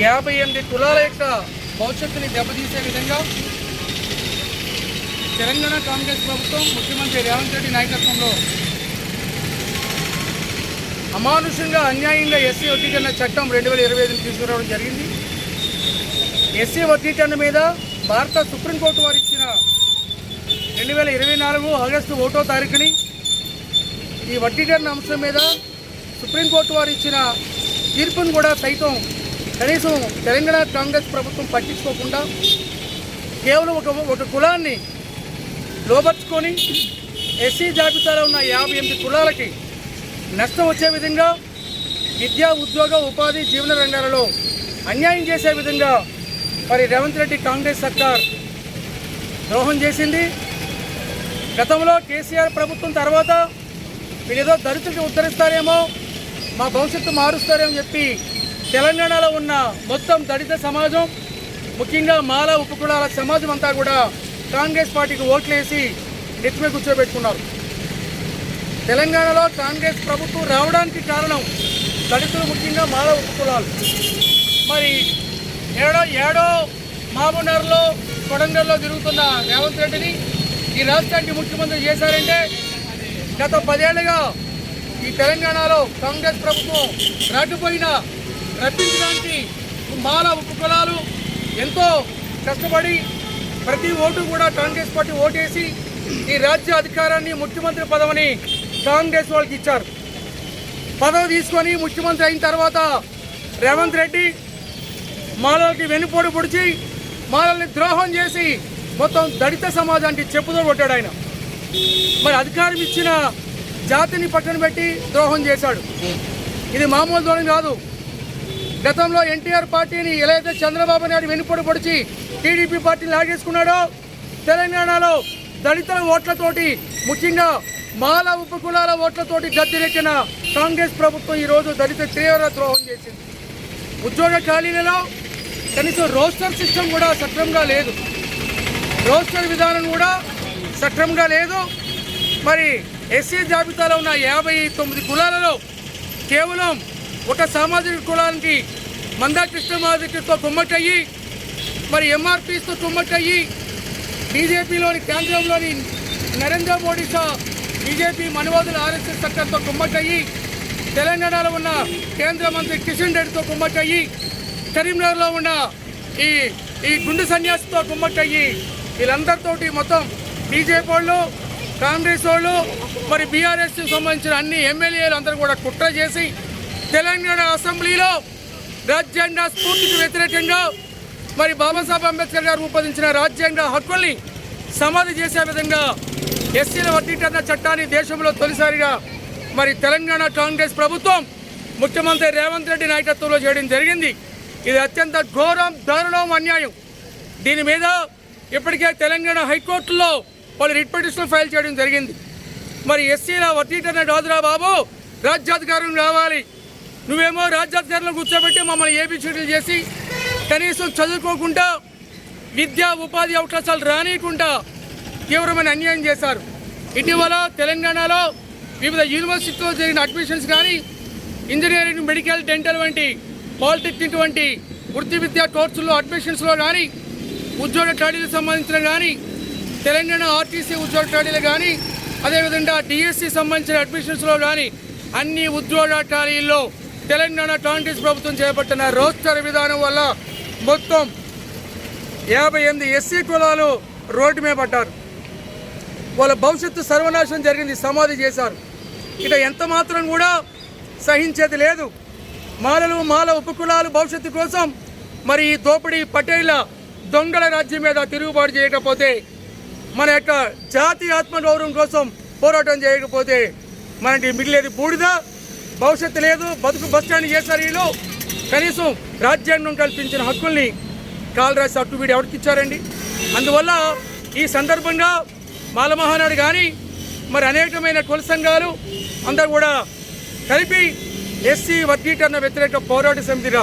యాభై ఎనిమిది కులాల యొక్క భవిష్యత్తుని దెబ్బతీసే విధంగా తెలంగాణ కాంగ్రెస్ ప్రభుత్వం ముఖ్యమంత్రి రేవంత్ రెడ్డి నాయకత్వంలో అమానుషంగా అన్యాయంగా ఎస్సీ వర్గీకరణ చట్టం రెండు వేల ఇరవై ఐదుని తీసుకురావడం జరిగింది. ఎస్సీ వర్గీకరణ మీద భారత సుప్రీంకోర్టు వారు ఇచ్చిన రెండు వేల ఇరవై నాలుగు ఆగస్టు ఒకటో తారీఖుని ఈ వర్గీకరణ అంశం మీద సుప్రీంకోర్టు వారు ఇచ్చిన తీర్పును కూడా సైతం కనీసం తెలంగాణ కాంగ్రెస్ ప్రభుత్వం పట్టించుకోకుండా కేవలం ఒక ఒక కులాన్ని లోపరుచుకొని ఎస్సీ జాబితాలో ఉన్న యాభై ఎనిమిది కులాలకి నష్టం వచ్చే విధంగా విద్యా ఉద్యోగ ఉపాధి జీవన రంగాలలో అన్యాయం చేసే విధంగా మరి రేవంత్ రెడ్డి కాంగ్రెస్ సర్కార్ ద్రోహం చేసింది. గతంలో కేసీఆర్ ప్రభుత్వం తర్వాత వీళ్ళేదో దళితులకి ఉద్ధరిస్తారేమో మా భవిష్యత్తు మారుస్తారేమో చెప్పి తెలంగాణలో ఉన్న మొత్తం దళిత సమాజం ముఖ్యంగా మాల ఉపకులాల సమాజం అంతా కూడా కాంగ్రెస్ పార్టీకి ఓట్లేసి నెత్తిమే కూర్చోబెట్టుకున్నారు. తెలంగాణలో కాంగ్రెస్ ప్రభుత్వం రావడానికి కారణం దళితులు ముఖ్యంగా మాల ఉపకులాలు. మరి ఏడో ఏడో మామూనర్లో కొడంగల్లో జరుగుతున్న రేవంత్ రెడ్డిని ఈ రాష్ట్రానికి ముఖ్యమంత్రి చేశారంటే గత పదేళ్ళుగా ఈ తెలంగాణలో కాంగ్రెస్ ప్రభుత్వం రాకపోయినా రప్పించడానికి మాల ఉపకులాలు ఎంతో కష్టపడి ప్రతి ఓటు కూడా కాంగ్రెస్ పార్టీ ఓటేసి ఈ రాజ్య అధికారాన్ని ముఖ్యమంత్రి పదవిని కాంగ్రెస్ వాళ్ళకి ఇచ్చారు. పదవి తీసుకొని ముఖ్యమంత్రి అయిన తర్వాత రేవంత్ రెడ్డి మాలలకి వెన్నుపోటు పొడిచి మాలల్ని ద్రోహం చేసి మొత్తం దళిత సమాజానికి చెప్పుతో కొట్టాడు ఆయన. మరి అధికారం ఇచ్చిన జాతిని పక్కన పెట్టి ద్రోహం చేశాడు. ఇది మామూలు ద్రోహం కాదు. గతంలో ఎన్టీఆర్ పార్టీని ఎలా అయితే చంద్రబాబు నాయుడు వెనుపడి పొడిచి టీడీపీ పార్టీని లాగేసుకున్నాడో తెలంగాణలో దళితుల ఓట్లతోటి ముఖ్యంగా మాల ఉపకులాల ఓట్లతోటి గద్దెనెక్కిన కాంగ్రెస్ ప్రభుత్వం ఈరోజు దళిత తీవ్ర ద్రోహం చేసింది. ఉద్యోగ ఖాళీలలో కనీసం రోస్టర్ సిస్టమ్ కూడా సక్రమంగా లేదు. రోస్టర్ విధానం కూడా సక్రమంగా లేదు. మరి ఎస్సీ జాబితాలో ఉన్న యాభై తొమ్మిది కులాలలో కేవలం ఒక సామాజిక కులానికి మందా కృష్ణమాదితో కుమ్మటయ్యి మరి ఎంఆర్పీస్తో కుమ్మటయ్యి బీజేపీలోని కేంద్రంలోని నరేంద్ర మోడీ షా బీజేపీ మనువాదుల ఆర్ఎస్ఎస్ సర్కార్తో కుమ్మటయ్యి తెలంగాణలో ఉన్న కేంద్ర మంత్రి కిషన్ రెడ్డితో కుమ్మటయ్యి కరీంనగర్లో ఉన్న ఈ ఈ గుండు సన్యాసితో కుమ్మటయ్యి వీళ్ళందరితోటి మొత్తం బీజేపీ వాళ్ళు కాంగ్రెస్ వాళ్ళు మరి బీఆర్ఎస్కి సంబంధించిన అన్ని ఎమ్మెల్యేలు అందరూ కూడా కుట్ర చేసి తెలంగాణ అసెంబ్లీలో రాజ్యాంగ స్ఫూర్తికి వ్యతిరేకంగా మరి బాబాసాహెబ్ అంబేద్కర్ గారు రూపొందించిన రాజ్యాంగ హక్కుల్ని సమాధి చేసే విధంగా ఎస్సీల వర్గీకరణ చట్టాన్ని దేశంలో తొలిసారిగా మరి తెలంగాణ కాంగ్రెస్ ప్రభుత్వం ముఖ్యమంత్రి రేవంత్ రెడ్డి నాయకత్వంలో చేయడం జరిగింది. ఇది అత్యంత ఘోరం దారుణం అన్యాయం. దీని మీద ఇప్పటికే తెలంగాణ హైకోర్టులో వాళ్ళు రిట్ పిటిషన్ ఫైల్ చేయడం జరిగింది. మరి ఎస్సీల వర్గీకరణ కాదురా బాబు రాజ్యాధికారం రావాలి. నువ్వేమో రాజ్యాధికారులను కూర్చోబెట్టి మమ్మల్ని ఏబిసిడీలు చేసి కనీసం చదువుకోకుండా విద్యా ఉపాధి అవకాశాలు రానియకుండా తీవ్రమైన అన్యాయం చేశారు. ఇటీవల తెలంగాణలో వివిధ యూనివర్సిటీలో జరిగిన అడ్మిషన్స్ కానీ ఇంజనీరింగ్ మెడికల్ డెంటల్ వంటి పాలిటెక్నిక్ వంటి వృత్తి విద్యా కోర్సుల్లో అడ్మిషన్స్లో కానీ ఉద్యోగ ఖాళీలకు సంబంధించిన కానీ తెలంగాణ ఆర్టీసీ ఉద్యోగ ఖాళీలు కానీ అదేవిధంగా డిఎస్సి సంబంధించిన అడ్మిషన్స్లో కానీ అన్ని ఉద్యోగ ఖాళీల్లో తెలంగాణ కాంగ్రెస్ ప్రభుత్వం చేపట్టిన రోస్టర్ విధానం వల్ల మొత్తం యాభై ఎనిమిది ఎస్సీ కులాలు రోడ్డు మీద పడ్డారు. వాళ్ళ భవిష్యత్తు సర్వనాశనం జరిగింది సమాధి చేశారు. ఇక ఎంత మాత్రం కూడా సహించేది లేదు. మాలలు మాల ఉపకులాలు భవిష్యత్తు కోసం మరి ఈ దోపిడీ పటేళ్ళ దొంగల రాజ్యం మీద తిరుగుబాటు చేయకపోతే మన యొక్క జాతి ఆత్మగౌరవం కోసం పోరాటం చేయకపోతే మనకి మిగిలేది బూడిద. భవిష్యత్తు లేదు బతుకు బస్టాండ్ చేశారు వీళ్ళు కనీసం రాజ్యాంగం కల్పించిన హక్కుల్ని కాలరాసి అట్టు వీడు ఎవరికి ఇచ్చారండి? అందువల్ల ఈ సందర్భంగా మాలమహానాడు కానీ మరి అనేకమైన కుల సంఘాలు అందరూ కూడా కలిపి ఎస్సీ వర్గీకరణ వ్యతిరేక పోరాట సమితిగా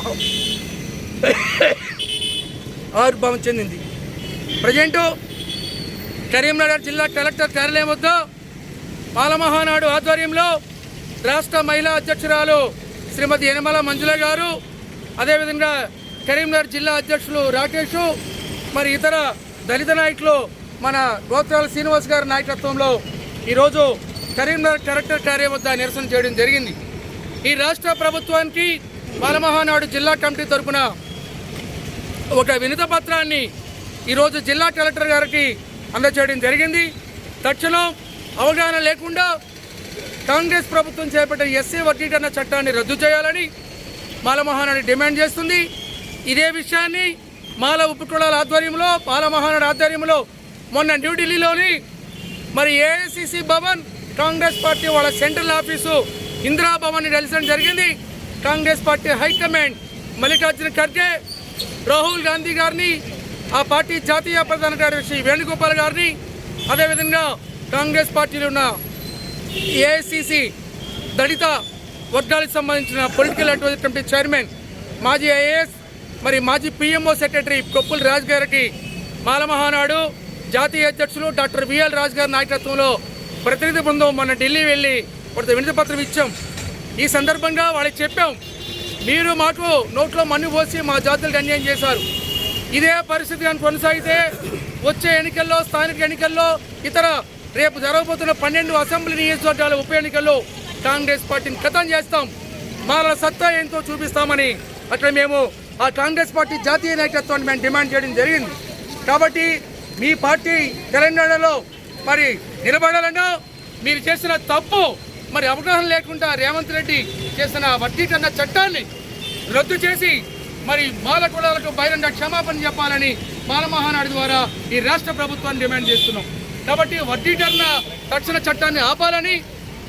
ఆవిర్భావం చెందింది. ప్రజెంటు కరీంనగర్ జిల్లా కలెక్టర్ కార్యాలయం వద్ద మాలమహానాడు ఆధ్వర్యంలో రాష్ట్ర మహిళా అధ్యక్షురాలు శ్రీమతి యనమల మంజుల గారు అదేవిధంగా కరీంనగర్ జిల్లా అధ్యక్షులు రాకేష్ మరి ఇతర దళిత నాయకులు మన గోత్రాల శ్రీనివాస్ గారి నాయకత్వంలో ఈరోజు కరీంనగర్ కలెక్టర్ కార్యం వద్ద నిరసన చేయడం జరిగింది. ఈ రాష్ట్ర ప్రభుత్వానికి బాలమహానాడు జిల్లా కమిటీ తరపున ఒక వినత పత్రాన్ని ఈరోజు జిల్లా కలెక్టర్ గారికి అందజేయడం జరిగింది. తక్షణం అవగాహన లేకుండా కాంగ్రెస్ ప్రభుత్వం చేపట్టిన ఎస్సీ వర్గీకరణ చట్టాన్ని రద్దు చేయాలని మాలమహానాడు డిమాండ్ చేస్తుంది. ఇదే విషయాన్ని మాల ఉపకులాల ఆధ్వర్యంలో మాలమహానాడు ఆధ్వర్యంలో మొన్న న్యూఢిల్లీలోని మరి ఏఐసిసి భవన్ కాంగ్రెస్ పార్టీ వాళ్ళ సెంట్రల్ ఆఫీసు ఇందిరా భవన్ కలిసడం జరిగింది. Congress party high command Mallikarjuna Kharge Rahul Gandhi గారిని ఆ పార్టీ జాతీయ ప్రధాన కార్యదర్శి వేణుగోపాల్ గారిని అదేవిధంగా కాంగ్రెస్ పార్టీలో ఉన్న ఏఐసిసి దళిత వర్గాలకు సంబంధించిన పొలిటికల్ అడ్వైజరీ కమిటీ చైర్మన్ మాజీ ఐఏఎస్ మరి మాజీ పిఎంఓ సెక్రటరీ కొప్పుల రాజ్ గారికి మాలమహానాడు జాతీయ అధ్యక్షులు డాక్టర్ విఎల్ రాజ్ గారి నాయకత్వంలో ప్రతినిధి బృందం మన ఢిల్లీ వెళ్ళి కొంత వినతి పత్రం ఇచ్చాం. ఈ సందర్భంగా వాళ్ళకి చెప్పాం మీరు మాకు నోట్లో మన్ను పోసి మా జాతులకు అన్యాయం చేశారు. ఇదే పరిస్థితి కానీ కొనసాగితే వచ్చే ఎన్నికల్లో స్థానిక ఎన్నికల్లో ఇతర రేపు జరగబోతున్న పన్నెండు అసెంబ్లీ నియోజకవర్గాల ఉప ఎన్నికల్లో కాంగ్రెస్ పార్టీని ఖతం చేస్తాం. మాల సత్తా ఏంటో చూపిస్తామని అట్లా మేము ఆ కాంగ్రెస్ పార్టీ జాతీయ నాయకత్వాన్ని మేము డిమాండ్ చేయడం జరిగింది. కాబట్టి మీ పార్టీ తెలంగాణలో మరి నిలబడాలన్నా మీరు చేసిన తప్పు మరి అవగాహన లేకుండా రేవంత్ రెడ్డి చేసిన వర్గీకరణ చట్టాన్ని రద్దు చేసి మరి మాల కులాలకు బహిరంగ క్షమాపణ చెప్పాలని మాల మహానాడు ద్వారా ఈ రాష్ట్ర ప్రభుత్వాన్ని డిమాండ్ చేస్తున్నాం. కాబట్టి వర్గీకరణ తక్షణ చట్టాన్ని ఆపాలని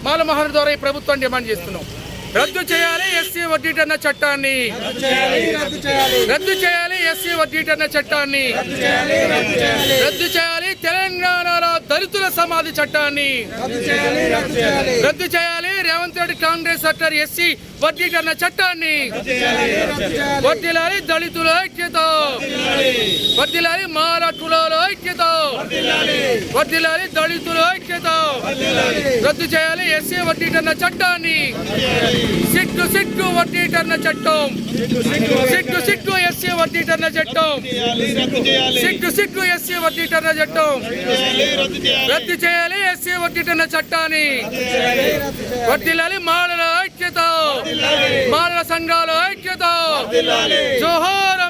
మాల మహానాడు ద్వారా ఈ ప్రభుత్వాన్ని డిమాండ్ చేస్తున్నాం. రద్దు చేయాలి ఎస్సీ వర్గీకరణ చట్టాన్ని. రద్దు చేయాలి ఎస్సీ వర్గీకరణ చట్టాన్ని. రద్దు చేయాలి తెలంగాణలో దళితుల సమాధి చట్టాన్ని. రద్దు చేయాలి రేవంత్ రెడ్డి కాంగ్రెస్ సర్కార్ ఎస్సీ వర్గీకరణ చట్టాన్ని వర్దిలాలి దళితుల ఐక్యత. వర్దిలాలి మాల కులాల ఐక్యత. వర్దిలాలి దళితుల ఐక్యత. రద్దు చేయాలి ఎస్సీ వర్గీకరణ చట్టాన్ని. సిగ్గు సిగ్గు వర్గీకరణ చట్టం. సిగ్గు సిగ్గు ఎస్సీ వర్గీకరణ చట్టం. సిగ్గు సిగ్గు ఎస్సీ వర్గీకరణ చట్టం. రద్దు చేయాలి ఎస్సీ వర్గీకరణ చట్టాన్ని. వర్దిలాలి మాలల ఐక్యత. మాలల సంఘాల ఐక్యత. జోహార్